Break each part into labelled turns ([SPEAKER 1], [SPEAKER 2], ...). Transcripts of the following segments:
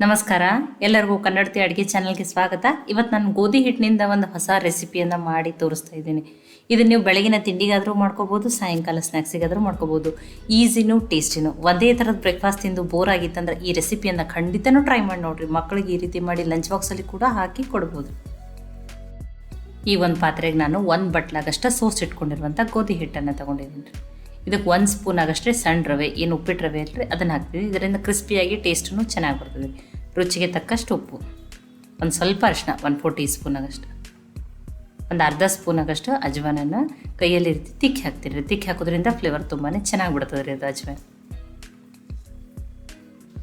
[SPEAKER 1] ನಮಸ್ಕಾರ. ಎಲ್ಲರಿಗೂ ಕನ್ನಡತಿ ಅಡುಗೆ ಚಾನಲ್ಗೆ ಸ್ವಾಗತ. ಇವತ್ತು ನಾನು ಗೋಧಿ ಹಿಟ್ಟಿನಿಂದ ಒಂದು ಹೊಸ ರೆಸಿಪಿಯನ್ನು ಮಾಡಿ ತೋರಿಸ್ತಾ ಇದ್ದೀನಿ. ಇದನ್ನು ನೀವು ಬೆಳಗಿನ ತಿಂಡಿಗಾದರೂ ಮಾಡ್ಕೋಬೋದು, ಸಾಯಂಕಾಲ ಸ್ನ್ಯಾಕ್ಸಿಗಾದರೂ ಮಾಡ್ಕೋಬೋದು. ಈಸಿನೂ ಟೇಸ್ಟಿನೂ. ಒಂದೇ ಥರದ ಬ್ರೇಕ್ಫಾಸ್ಟ್ ತಿಂದು ಬೋರ್ ಆಗಿತ್ತಂದ್ರೆ ಈ ರೆಸಿಪಿಯನ್ನು ಖಂಡಿತನೂ ಟ್ರೈ ಮಾಡಿ ನೋಡಿರಿ. ಮಕ್ಕಳಿಗೆ ಈ ರೀತಿ ಮಾಡಿ ಲಂಚ್ ಬಾಕ್ಸಲ್ಲಿ ಕೂಡ ಹಾಕಿ ಕೊಡ್ಬೋದು. ಈ ಒಂದು ಪಾತ್ರೆಗೆ ನಾನು ಒಂದು ಬಟ್ಲಾಗಷ್ಟು ಸೋಸ್ ಇಟ್ಕೊಂಡಿರುವಂಥ ಗೋಧಿ ಹಿಟ್ಟನ್ನು ತೊಗೊಂಡಿದ್ದೀನಿ. ರೀ ಇದಕ್ಕೆ ಒಂದು ಸ್ಪೂನ್ ಆಗಷ್ಟೇ ಸಣ್ಣ ರವೆ, ಏನು ಉಪ್ಪಿಟ್ಟು ರವೆ ಅಲ್ರಿ ಅದನ್ನು ಹಾಕ್ತೀವಿ. ಇದರಿಂದ ಕ್ರಿಸ್ಪಿಯಾಗಿ ಟೇಸ್ಟೂ ಚೆನ್ನಾಗಿ ಬರ್ತದೆ. ರುಚಿಗೆ ತಕ್ಕಷ್ಟು ಉಪ್ಪು. ಒಂದು ಸ್ವಲ್ಪ ಅರಿಶಿನ ಒಂದು ಫೋರ್ ಟೀ ಸ್ಪೂನ್ ಆಗಷ್ಟು. ಒಂದು ಅರ್ಧ ಸ್ಪೂನ್ ಆಗಷ್ಟು ಅಜ್ವಾನನ್ನು ಕೈಯಲ್ಲಿ ರೀತಿ ತಿಕ್ಕಿ ಹಾಕ್ತೀರಿ. ರೀ ತಿಕ್ಕಿ ಹಾಕೋದ್ರಿಂದ ಫ್ಲೇವರ್ ತುಂಬಾ ಚೆನ್ನಾಗಿ ಬಿಡ್ತದೆ ರೀ ಅದು ಅಜ್ವಾನ್.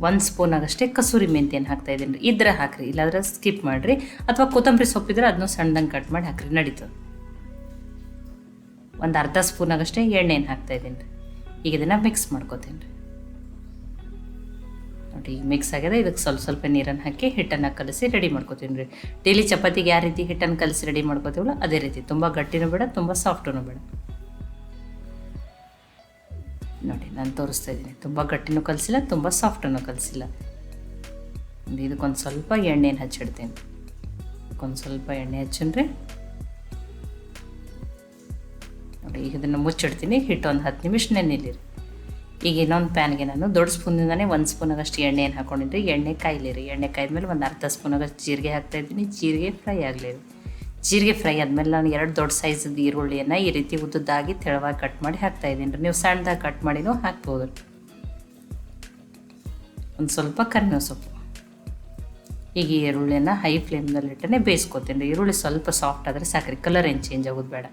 [SPEAKER 1] ಒಂದು ಸ್ಪೂನ್ ಆಗಷ್ಟೇ ಕಸೂರಿ ಮೆಂತ್ಯನ ಹಾಕ್ತಾ ಇದ್ದೀನಿ ರೀ. ಇದ್ರೆ ಹಾಕ್ರಿ, ಇಲ್ಲಾದ್ರೆ ಸ್ಕಿಪ್ ಮಾಡಿರಿ. ಅಥವಾ ಕೊತ್ತಂಬರಿ ಸೊಪ್ಪಿದ್ರೆ ಅದನ್ನು ಸಣ್ಣದಂಗೆ ಕಟ್ ಮಾಡಿ ಹಾಕ್ರಿ, ನಡೀತದೆ. ಒಂದು ಅರ್ಧ ಸ್ಪೂನ್ ಆಗಷ್ಟೇ ಎಣ್ಣೆನ ಹಾಕ್ತಾ ಇದ್ದೀನಿ ರೀ. ಈಗ ಇದನ್ನು ಮಿಕ್ಸ್ ಮಾಡ್ಕೋತೀನಿ ರೀ. ನೋಡಿ, ಈಗ ಮಿಕ್ಸ್ ಆಗಿದೆ. ಇದಕ್ಕೆ ಸ್ವಲ್ಪ ಸ್ವಲ್ಪ ನೀರನ್ನು ಹಾಕಿ ಹಿಟ್ಟನ್ನು ಕಲಸಿ ರೆಡಿ ಮಾಡ್ಕೋತೀನಿ ರೀ. ಡೈಲಿ ಚಪಾತಿಗೆ ಯಾವ ರೀತಿ ಹಿಟ್ಟನ್ನು ಕಲಸಿ ರೆಡಿ ಮಾಡ್ಕೋತೀವಲ್ಲ, ಅದೇ ರೀತಿ. ತುಂಬ ಗಟ್ಟಿನೂ ಬೇಡ, ತುಂಬ ಸಾಫ್ಟೂ ಬೇಡ. ನೋಡಿ, ನಾನು ತೋರಿಸ್ತಾ ಇದ್ದೀನಿ. ತುಂಬ ಗಟ್ಟಿನೂ ಕಲಸಿಲ್ಲ, ತುಂಬ ಸಾಫ್ಟನ್ನು ಕಲಸಿಲ್ಲ. ಇದಕ್ಕೊಂದು ಸ್ವಲ್ಪ ಎಣ್ಣೆನ ಹಚ್ಚಿಡ್ತೀನಿ. ಒಂದು ಸ್ವಲ್ಪ ಎಣ್ಣೆ ಹಚ್ಚಿನ್ರಿ. ಈಗ ಇದನ್ನು ಮುಚ್ಚಿಡ್ತೀನಿ. ಹಿಟ್ಟು ಒಂದು ಹತ್ತು ನಿಮಿಷ ನೆನಿಲಿರಿ ಈಗ ಇನ್ನೊಂದು ಪ್ಯಾನ್ಗೆ ನಾನು ದೊಡ್ಡ ಸ್ಪೂನಿಂದನೇ ಒಂದು ಸ್ಪೂನಾಗಷ್ಟು ಎಣ್ಣೆಯನ್ನು ಹಾಕೊಂಡಿದ್ರಿ ಎಣ್ಣೆ ಕಾಯ್ಲಿರಿ. ಎಣ್ಣೆ ಕಾಯ್ದ್ಮೇಲೆ ಒಂದು ಅರ್ಧ ಸ್ಪೂನಾಗಷ್ಟು ಜೀರಿಗೆ ಹಾಕ್ತಾಯಿದ್ದೀನಿ ಜೀರಿಗೆ ಫ್ರೈ ಆಗಲಿರಿ. ಜೀರಿಗೆ ಫ್ರೈ ಆದಮೇಲೆ ನಾನು ಎರಡು ದೊಡ್ಡ ಸೈಜದ ಈರುಳ್ಳಿಯನ್ನು ಈ ರೀತಿ ಉದ್ದುದ್ದಾಗಿ ತೆಳವಾಗಿ ಕಟ್ ಮಾಡಿ ಹಾಕ್ತಾಯಿದ್ದೀನಿ ರೀ. ನೀವು ಸಣ್ಣದಾಗಿ ಕಟ್ ಮಾಡಿನೂ ಹಾಕ್ಬೋದು ಒಂದು ಸ್ವಲ್ಪ ಕರಿಬೇವು ಸೊಪ್ಪು. ಈಗ ಈರುಳ್ಳಿನ ಈರುಳ್ಳಿಯನ್ನು ಹೈ ಫ್ಲೇಮ್ನಲ್ಲಿಟ್ಟನೆ ಬೇಯಿಸ್ಕೊತೀನಿ ರೀ. ಈರುಳ್ಳಿ ಸ್ವಲ್ಪ ಸಾಫ್ಟ್ ಆದರೆ ಸಾಕ್ರಿ. ಕಲರ್ ಏನು ಚೇಂಜ್ ಆಗೋದು ಬೇಡ.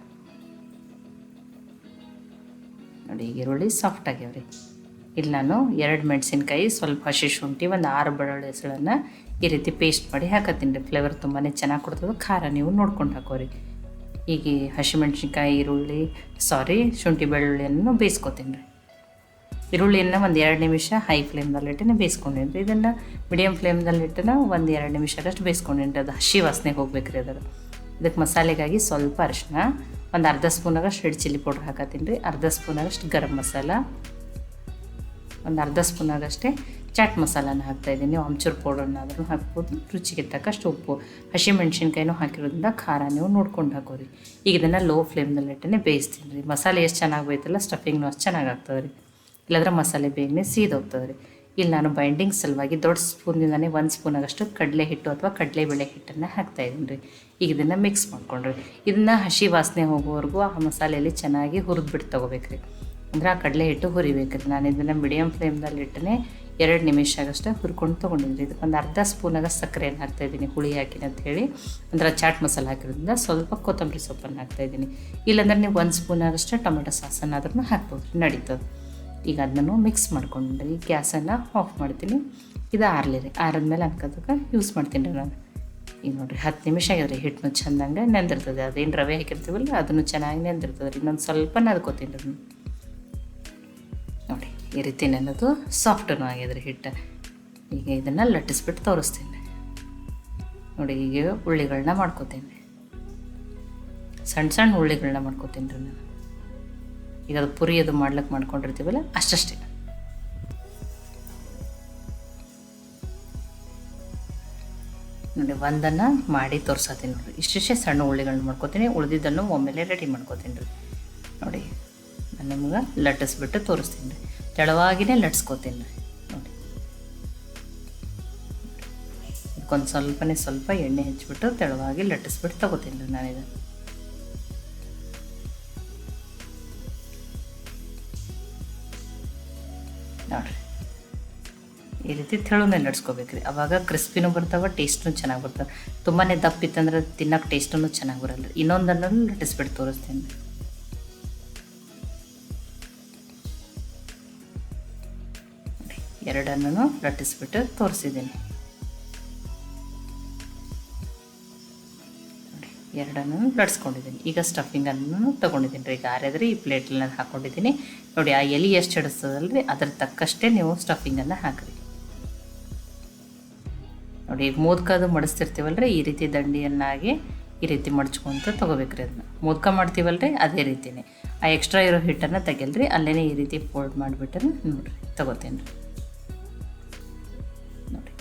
[SPEAKER 1] ಈರುಳ್ಳಿ ಸಾಫ್ಟ್ ಆಗ್ಯಾವ್ರಿ ಇಲ್ಲಿ ನಾನು ಎರಡು ಮೆಣಸಿನ್ಕಾಯಿ, ಸ್ವಲ್ಪ ಹಸಿ ಶುಂಠಿ, ಒಂದು ಆರು ಬೆಳ್ಳುಳ್ಳಿ ಹೆಸಳನ್ನು ಈ ರೀತಿ ಪೇಸ್ಟ್ ಮಾಡಿ ಹಾಕತ್ತೀನಿ ರೀ. ಫ್ಲೇವರ್ ತುಂಬಾ ಚೆನ್ನಾಗಿ ಕೊಡ್ತದೆ. ಖಾರ ನೀವು ನೋಡ್ಕೊಂಡು ಹಾಕೋರಿ. ಈಗ ಹಸಿಮೆಣ್ಸಿನ್ಕಾಯಿ ಈರುಳ್ಳಿ ಸಾರಿ ಶುಂಠಿ ಬೆಳ್ಳುಳ್ಳಿಯನ್ನು ಬೇಯಿಸ್ಕೊತೀನಿ ರೀ. ಈರುಳ್ಳಿಯನ್ನು ಒಂದು ಎರಡು ನಿಮಿಷ ಹೈ ಫ್ಲೇಮ್ದಲ್ಲಿಟ್ಟೆ ಬೇಯಿಸ್ಕೊಂಡೇನಿ ರೀ. ಇದನ್ನು ಮೀಡಿಯಮ್ ಫ್ಲೇಮ್ದಲ್ಲಿಟ್ಟನ ಒಂದು ಎರಡು ನಿಮಿಷದಷ್ಟು ಬೇಯಿಸ್ಕೊಂಡೇನಿ ರೀ. ಅದು ಹಸಿ ವಾಸನೆ ಹೋಗ್ಬೇಕು ರೀ ಅದರ. ಇದಕ್ಕೆ ಮಸಾಲೆಗಾಗಿ ಸ್ವಲ್ಪ ಅರಿಶಿನ ಒಂದು ಅರ್ಧ ಸ್ಪೂನಾಗಷ್ಟು ರೆಡ್ ಚಿಲ್ಲಿ ಪೌಡ್ರ್ ಹಾಕತ್ತೀನಿ ರೀ. ಅರ್ಧ ಸ್ಪೂನಾಗಷ್ಟು ಗರಂ ಮಸಾಲ. ಒಂದು ಅರ್ಧ ಸ್ಪೂನಾಗಷ್ಟೇ ಚಾಟ್ ಮಸಾಲಾನ ಹಾಕ್ತಾಯಿದ್ದೀನಿ ಆಮ್ಚೂರು ಪೌಡರ್ನಾದ್ರೂ ಹಾಕ್ಬೋದು. ರುಚಿಗೆ ತಕ್ಕಷ್ಟು ಉಪ್ಪು, ಹಸಿಮೆಣ್ಸಿನ್ಕಾಯಿನೂ ಹಾಕಿರೋದ್ರಿಂದ ಖಾರ ನೀವು ನೋಡ್ಕೊಂಡು ಹಾಕೋರಿ. ಈಗ ಇದನ್ನು ಲೋ ಫ್ಲೇಮ್ನಲ್ಲಿಟ್ಟೆ ಬೇಯಿಸ್ತೀನಿ ರೀ. ಮಸಾಲೆ ಎಷ್ಟು ಚೆನ್ನಾಗಿ ಬೇಯ್ತಲ್ಲ ಸ್ಟಫಿಂಗ್ನೂ ಅಷ್ಟು ಚೆನ್ನಾಗಿ ಆಗ್ತದೆ ರೀ. ಇಲ್ಲಾಂದ್ರೆ ಮಸಾಲೆ ಬೇಗನೆ ಸೀದೋಗ್ತದೆ ರೀ. ಇಲ್ಲಿ ನಾನು ಬೈಂಡಿಂಗ್ ಸಲುವಾಗಿ ದೊಡ್ಡ ಸ್ಪೂನಿಂದನೇ ಒಂದು ಸ್ಪೂನಾಗಷ್ಟು ಕಡಲೆ ಹಿಟ್ಟು ಅಥವಾ ಕಡಲೆಬೇಳೆ ಹಿಟ್ಟನ್ನು ಹಾಕ್ತಾಯಿದ್ದೀನಿ ರೀ. ಈಗ ಇದನ್ನು ಮಿಕ್ಸ್ ಮಾಡ್ಕೊಂಡ್ರಿ. ಇದನ್ನು ಹಸಿ ವಾಸನೆ ಹೋಗೋವರೆಗೂ ಆ ಮಸಾಲೆಯಲ್ಲಿ ಚೆನ್ನಾಗಿ ಹುರಿದ್ಬಿಟ್ಟು ತೊಗೋಬೇಕು ರೀ. ಅಂದ್ರೆ ಆ ಕಡಲೆ ಹಿಟ್ಟು ಹುರಿಬೇಕು ನಾನು ಇದನ್ನು ಮೀಡಿಯಮ್ ಫ್ಲೇಮ್ದಲ್ಲಿ ಇಟ್ಟನೆ ಎರಡು ನಿಮಿಷ ಆಗಷ್ಟು ಹುರ್ಕೊಂಡು ತೊಗೊಂಡಿದ್ರಿ ಇದಕ್ಕೆ ಒಂದು ಅರ್ಧ ಸ್ಪೂನಾಗ ಸಕ್ಕರೆಯನ್ನು ಹಾಕ್ತಾಯಿದ್ದೀನಿ ಹುಳಿ ಹಾಕಿನ ಅಂತ ಹೇಳಿ. ಅಂದ್ರೆ ಚಾಟ್ ಮಸಾಲೆ ಹಾಕಿರೋದ್ರಿಂದ ಸ್ವಲ್ಪ ಕೊತ್ತಂಬರಿ ಸೊಪ್ಪನ್ನು ಹಾಕ್ತಾಯಿದ್ದೀನಿ ಇಲ್ಲಾಂದ್ರೆ ನೀವು ಒಂದು ಸ್ಪೂನಾಗಷ್ಟು ಟೊಮೆಟೊ ಸಾಸನ್ನಾದ್ರೂ ಹಾಕ್ಬೋದು ರೀ, ನಡೀತದೆ. ಈಗ ಅದನ್ನು ಮಿಕ್ಸ್ ಮಾಡ್ಕೊಂಡ್ರಿ ಗ್ಯಾಸನ್ನು ಆಫ್ ಮಾಡ್ತೀನಿ. ಇದು ಆರ್ಲಿರಿ ಆರಿದ್ಮೇಲೆ ಅನ್ಕೋದಕ್ಕೆ ಯೂಸ್ ಮಾಡ್ತೀನಿ ರೀ ನಾನು. ಈಗ ನೋಡಿರಿ, ಹತ್ತು ನಿಮಿಷ ಆಗ್ಯದ್ರಿ ಹಿಟ್ಟನ್ನು ಚೆಂದಂಗೆ ನೆಂದಿರ್ತದೆ. ಅದೇನು ರವೆ ಹಾಕಿರ್ತೀವಲ್ಲ, ಅದನ್ನು ಚೆನ್ನಾಗಿ ನೆಂದಿರ್ತದೆ ರೀ. ಇನ್ನೊಂದು ಸ್ವಲ್ಪ ನದ್ಕೋತೀನಿ ರೀ ನೋಡಿ, ಈ ರೀತಿ ನೆನದು ಸಾಫ್ಟೂ ಆಗ್ಯದ್ರಿ ಹಿಟ್ಟು. ಈಗ ಇದನ್ನು ಲಟ್ಟಿಸ್ಬಿಟ್ಟು ತೋರಿಸ್ತೀನಿ. ನೋಡಿ, ಈಗ ಉಳ್ಳಿಗಳನ್ನ ಮಾಡ್ಕೋತೀನಿ. ಸಣ್ಣ ಸಣ್ಣ ಉಳ್ಳಿಗಳನ್ನ ಮಾಡ್ಕೋತೀನಿ ರೀ ನಾನು. ಈಗ ಅದು ಪುರಿ ಅದು ಮಾಡ್ಲಿಕ್ಕೆ ಮಾಡ್ಕೊಂಡಿರ್ತೀವಲ್ಲ, ಅಷ್ಟಷ್ಟೇ. ನೋಡಿ, ಒಂದನ್ನು ಮಾಡಿ ತೋರ್ಸತ್ತೀನಿ ನೋಡಿರಿ. ಇಷ್ಟಿಷ್ಟೇ ಸಣ್ಣ ಉಳ್ಳಿಗಳನ್ನ ಮಾಡ್ಕೋತೀನಿ, ಉಳಿದಿದ್ದನ್ನು ಒಮ್ಮೆಲೆ ರೆಡಿ ಮಾಡ್ಕೋತೀನಿ ರೀ ನೋಡಿ, ನಾನು ನಿಮ್ಗೆ ಲಟ್ಟಿಸ್ಬಿಟ್ಟು ತೋರಿಸ್ತೀನಿ ರೀ ತೆಳವಾಗಿನೇ ಲಟ್ಸ್ಕೋತೀನಿ ರೀ ನೋಡಿ. ಇದಕ್ಕೊಂದು ಸ್ವಲ್ಪನೇ ಸ್ವಲ್ಪ ಎಣ್ಣೆ ಹಚ್ಬಿಟ್ಟು ತೆಳವಾಗಿ ಲಟ್ಟಿಸ್ಬಿಟ್ಟು ತಗೋತೀನಿ ರೀ ನಾನು ಇದನ್ನು ನೋಡಿರಿ. ಈ ರೀತಿ ತೆಳುನೇ ನಡ್ಸ್ಕೋಬೇಕು ರೀ ಅವಾಗ ಕ್ರಿಸ್ಪಿನೂ ಬರ್ತಾವೆ ಟೇಸ್ಟೂ ಚೆನ್ನಾಗಿ ಬರ್ತವೆ. ತುಂಬಾ ದಪ್ಪಿತ್ತಂದ್ರೆ ತಿನ್ನೋಕೆ ಟೇಸ್ಟೂ ಚೆನ್ನಾಗಿ ಬರಲ್ಲ ಇನ್ನೊಂದನ್ನು ಲಟ್ಟಿಸ್ಬಿಟ್ಟು ತೋರಿಸ್ತೀನಿ. ಎರಡನ್ನೂ ಲಟ್ಟಿಸ್ಬಿಟ್ಟು ತೋರಿಸಿದ್ದೀನಿ. ಎರಡನ್ನೂ ಲಟ್ಸ್ಕೊಂಡಿದ್ದೀನಿ ಈಗ ಸ್ಟಫಿಂಗನ್ನು ತೊಗೊಂಡಿದ್ದೀನಿ ರೀ. ಈಗ ಆರಿದ್ರೆ ಈ ಪ್ಲೇಟಲ್ಲಿ ಹಾಕ್ಕೊಂಡಿದ್ದೀನಿ ನೋಡಿ, ಆ ಎಲೆ ಎಷ್ಟು ಹಿಡಿಸ್ತದಲ್ಲ ರೀ ಅದ್ರ ತಕ್ಕಷ್ಟೇ ನೀವು ಸ್ಟಫಿಂಗನ್ನು ಹಾಕಿರಿ. ನೋಡಿ, ಈಗ ಮೋದಕದು ಮಡಿಸ್ತಿರ್ತೀವಲ್ಲ ರೀ ಈ ರೀತಿ ದಂಡಿಯನ್ನಾಗಿ ಈ ರೀತಿ ಮಡ್ಚ್ಕೊಂತ ತೊಗೋಬೇಕ್ರಿ ಅದನ್ನ ಮೋದಕ ಮಾಡ್ತೀವಲ್ಲ ರೀ ಅದೇ ರೀತಿನೇ. ಆ ಎಕ್ಸ್ಟ್ರಾ ಇರೋ ಹಿಟ್ಟನ್ನು ತೆಗೆಲ್ರಿ ಅಲ್ಲೇ ಈ ರೀತಿ ಫೋಲ್ಡ್ ಮಾಡಿಬಿಟ್ಟು ನೋಡಿರಿ. ತೊಗೋತೀನಿ ರೀ ನೋಡಿ.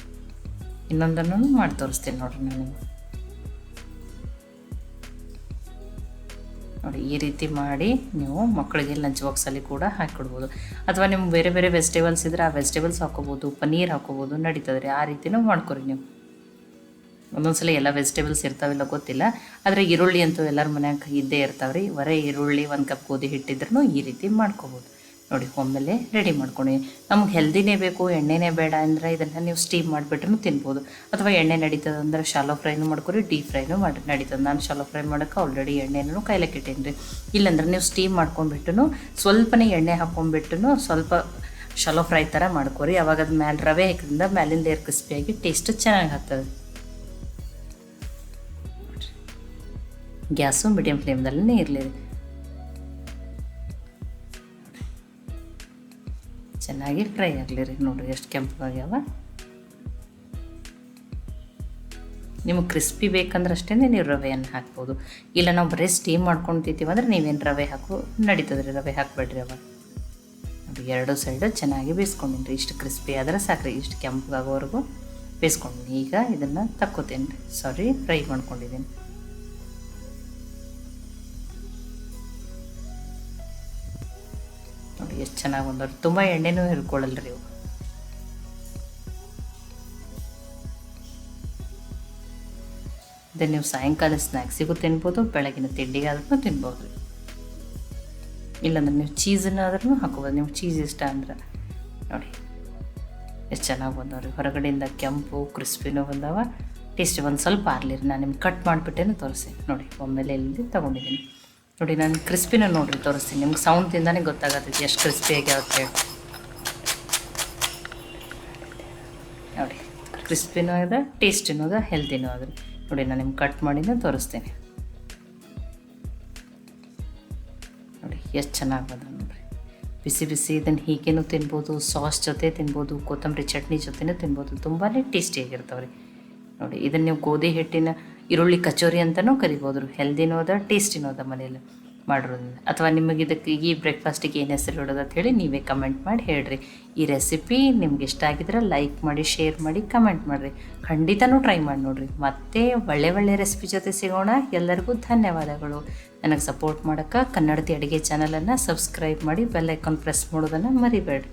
[SPEAKER 1] ಇನ್ನೊಂದನ್ನು ಮಾಡಿ ತೋರಿಸ್ತೀನಿ ನೋಡಿರಿ ನಾನು ನೋಡಿ, ಈ ರೀತಿ ಮಾಡಿ ನೀವು ಮಕ್ಕಳಿಗೆ ಲಂಚ್ ಬಾಕ್ಸಲ್ಲಿ ಕೂಡ ಹಾಕಿಕೊಡ್ಬೋದು. ಅಥವಾ ನಿಮ್ಗೆ ಬೇರೆ ಬೇರೆ ವೆಜಿಟೇಬಲ್ಸ್ ಇದ್ದರೆ ಆ ವೆಜಿಟೇಬಲ್ಸ್ ಹಾಕೋಬೋದು ಪನ್ನೀರ್ ಹಾಕೋಬೋದು ನಡೀತದೆ ರೀ. ಆ ರೀತಿನೂ ಮಾಡ್ಕೊರಿ ನೀವು. ಒಂದೊಂದ್ಸಲ ಎಲ್ಲ ವೆಜಿಟೇಬಲ್ಸ್ ಇರ್ತಾವಿಲ್ಲ ಗೊತ್ತಿಲ್ಲ. ಆದರೆ ಈರುಳ್ಳಿ ಅಂತೂ ಎಲ್ಲರ ಮನ್ಯಾಗ ಇದ್ದೇ ಇರ್ತಾವ್ರಿ. ಬರೀ ಈರುಳ್ಳಿ ಒಂದು ಕಪ್ ಗೋಧಿ ಹಿಟ್ಟಿದ್ರೂ ಈ ರೀತಿ ಮಾಡ್ಕೋಬೋದು. ನೋಡಿ ಒಮ್ಮೆಲೆ ರೆಡಿ ಮಾಡ್ಕೊಳ್ಳಿ ನಮ್ಗೆ ಹೆಲ್ದಿನೇ ಬೇಕು, ಎಣ್ಣೆನೇ ಬೇಡ ಅಂದರೆ ಇದನ್ನು ನೀವು ಸ್ಟೀಮ್ ಮಾಡಿಬಿಟ್ರೂ ತಿನ್ಬೋದು. ಅಥವಾ ಎಣ್ಣೆ ನಡೀತದೆ ಅಂದರೆ ಶಾಲೋ ಫ್ರೈನು ಮಾಡ್ಕೊರಿ ಡೀಪ್ ಫ್ರೈನು ಮಾಡಿ, ನಡೀತದೆ. ನಾನು ಶಾಲೋ ಫ್ರೈ ಮಾಡೋಕ್ಕೆ ಆಲ್ರೆಡಿ ಎಣ್ಣೆನೂ ಕೈಲಕ್ಕೆ ಇಟ್ಟೇನಿ ರೀ ಇಲ್ಲಾಂದ್ರೆ ನೀವು ಸ್ಟೀಮ್ ಮಾಡ್ಕೊಂಡ್ಬಿಟ್ಟು ಸ್ವಲ್ಪನೇ ಎಣ್ಣೆ ಹಾಕ್ಕೊಂಡ್ಬಿಟ್ಟು ಸ್ವಲ್ಪ ಶಾಲೋ ಫ್ರೈ ಥರ ಮಾಡ್ಕೊರಿ. ಅವಾಗ ಅದು ಮ್ಯಾಲೆ ರವೆ ಹಾಕಿದ್ರಿಂದ ಮ್ಯಾಲಿಂದ ಏರ್ ಕ್ರಿಸ್ಪಿಯಾಗಿ ಟೇಸ್ಟ್ ಚೆನ್ನಾಗಿ ಆಗ್ತದೆ. ಗ್ಯಾಸು ಮೀಡಿಯಮ್ ಫ್ಲೇಮ್ದಲ್ಲೇ ಇರಲಿ. ಚೆನ್ನಾಗಿ ಫ್ರೈ ಆಗಲಿ ರೀ. ನೋಡಿರಿ ಎಷ್ಟು ಕೆಂಪಗಾಗ್ಯಾವ ನಿಮಗೆ ಕ್ರಿಸ್ಪಿ ಬೇಕಂದ್ರೆ ಅಷ್ಟೇ ನೀವು ರವೆಯನ್ನು ಹಾಕ್ಬೋದು. ಇಲ್ಲ ನಾವು ಬರೀ ಸ್ಟೀಮ್ ಮಾಡ್ಕೊಂಡು ತಿಂತೀವಿ ಅಂದ್ರೆ ನೀವೇನು ರವೆ ಹಾಕು, ನಡೀತದ್ರಿ ರವೆ ಹಾಕಬೇಡ್ರಿ ಅವಾಗ. ಅದು ಎರಡು ಸೈಡು ಚೆನ್ನಾಗಿ ಬೇಯಿಸ್ಕೊಂಡಿನಿ ರೀ ಇಷ್ಟು ಕ್ರಿಸ್ಪಿ ಆದ್ರೆ ಸಾಕ್ರಿ, ಇಷ್ಟು ಕೆಂಪಗಾಗೋವರೆಗೂ ಬೇಯಿಸ್ಕೊಂಡಿನಿ. ಈಗ ಇದನ್ನು ತಕ್ಕೋತೀನಿ ರೀ ಸಾರಿ ಫ್ರೈ ಮಾಡ್ಕೊಂಡಿದ್ದೀನಿ ಎಷ್ಟು ಚೆನ್ನಾಗಿ ಬಂದವ್ರು. ತುಂಬ ಎಣ್ಣೆನೂ ಹಿಡ್ಕೊಳ್ಳಲ್ಲ ರೀ ಇವು ಇದನ್ನು ನೀವು ಸಾಯಂಕಾಲ ಸ್ನ್ಯಾಕ್ಸಿಗೂ ತಿನ್ಬೋದು, ಬೆಳಗಿನ ತಿಂಡಿಗಾದ್ರೂ ತಿನ್ಬೋದು. ಇಲ್ಲಾಂದ್ರೆ ನೀವು ಚೀಸನ್ನಾದ್ರೂ ಹಾಕೋಬೋದು. ನೀವು ಚೀಸ್ ಇಷ್ಟ ಅಂದ್ರೆ ನೋಡಿ. ಎಷ್ಟು ಚೆನ್ನಾಗಿ ಬಂದವ್ರಿ. ಹೊರಗಡೆಯಿಂದ ಕೆಂಪು, ಕ್ರಿಸ್ಪಿನೂ ಬಂದವ. ಟೇಸ್ಟ್ ಒಂದು ಸ್ವಲ್ಪ ಆರ್ಲಿರಿ ನಾನು ನಿಮ್ಗೆ ಕಟ್ ಮಾಡಿಬಿಟ್ಟೇನು ತೋರಿಸಿ ನೋಡಿ, ಒಮ್ಮೆಲೆ ಇಲ್ಲಿ ತೊಗೊಂಡಿದ್ದೀನಿ ನೋಡಿ, ನಾನು ಕ್ರಿಸ್ಪಿನ ನೋಡ್ರಿ ತೋರಿಸ್ತೀನಿ. ನಿಮ್ಗೆ ಸೌಂಡ್ದಿಂದಾನೇ ಗೊತ್ತಾಗತ್ತೆ ಎಷ್ಟು ಕ್ರಿಸ್ಪಿ ಆಗ್ಯಾವ ಅಂತ ಹೇಳಿ. ನೋಡಿ ಕ್ರಿಸ್ಪಿನೂ ಅದ ಟೇಸ್ಟಿನೂ ಅದ ಹೆಲ್ತಿನೂ ಅದ ನೋಡಿ, ನಾನು ನಿಮ್ಗೆ ಕಟ್ ಮಾಡಿನ ತೋರಿಸ್ತೀನಿ. ನೋಡಿ, ಎಷ್ಟು ಚೆನ್ನಾಗಿ ಬಂದ ನೋಡ್ರಿ. ಬಿಸಿ ಬಿಸಿ ಇದನ್ನು ಹೀಗೇನು ತಿನ್ಬೋದು ಸಾಸ್ ಜೊತೆ ತಿನ್ಬೋದು, ಕೊತ್ತಂಬರಿ ಚಟ್ನಿ ಜೊತೆನೂ ತಿನ್ಬೋದು. ತುಂಬಾ ಟೇಸ್ಟಿಯಾಗಿರ್ತಾವೆ ರೀ ನೋಡಿ ಇದನ್ನು ನೀವು ಗೋಧಿ ಹಿಟ್ಟಿನ ಈರುಳ್ಳಿ ಕಚೋರಿ ಅಂತಲೂ ಕರಿಬೋದು ಹೆಲ್ದಿನೂ ಅದ ಟೇಸ್ಟಿನೂ ಅದ ಮನೇಲಿ ಮಾಡಿರೋದ್ರಿಂದ. ಅಥವಾ ನಿಮಗೆ ಇದಕ್ಕೆ ಈ ಬ್ರೇಕ್ಫಾಸ್ಟಿಗೆ ಏನು ಹೆಸರು ಇಡೋದು ಅಂತ ಹೇಳಿ ನೀವೇ ಕಮೆಂಟ್ ಮಾಡಿ ಹೇಳ್ರಿ. ಈ ರೆಸಿಪಿ ನಿಮ್ಗೆ ಇಷ್ಟ ಆಗಿದ್ರೆ ಲೈಕ್ ಮಾಡಿ ಶೇರ್ ಮಾಡಿ ಕಮೆಂಟ್ ಮಾಡಿರಿ. ಖಂಡಿತನೂ ಟ್ರೈ ಮಾಡಿ ನೋಡಿರಿ. ಮತ್ತೆ ಒಳ್ಳೆ ಒಳ್ಳೆ ರೆಸಿಪಿ ಜೊತೆ ಸಿಗೋಣ. ಎಲ್ಲರಿಗೂ ಧನ್ಯವಾದಗಳು. ನನಗೆ ಸಪೋರ್ಟ್ ಮಾಡೋಕ್ಕೆ ಕನ್ನಡತಿ ಅಡುಗೆ ಚಾನಲನ್ನು ಸಬ್ಸ್ಕ್ರೈಬ್ ಮಾಡಿ ಬೆಲ್ ಐಕಾನ್ ಪ್ರೆಸ್ ಮಾಡೋದನ್ನು ಮರಿಬೇಡ್ರಿ.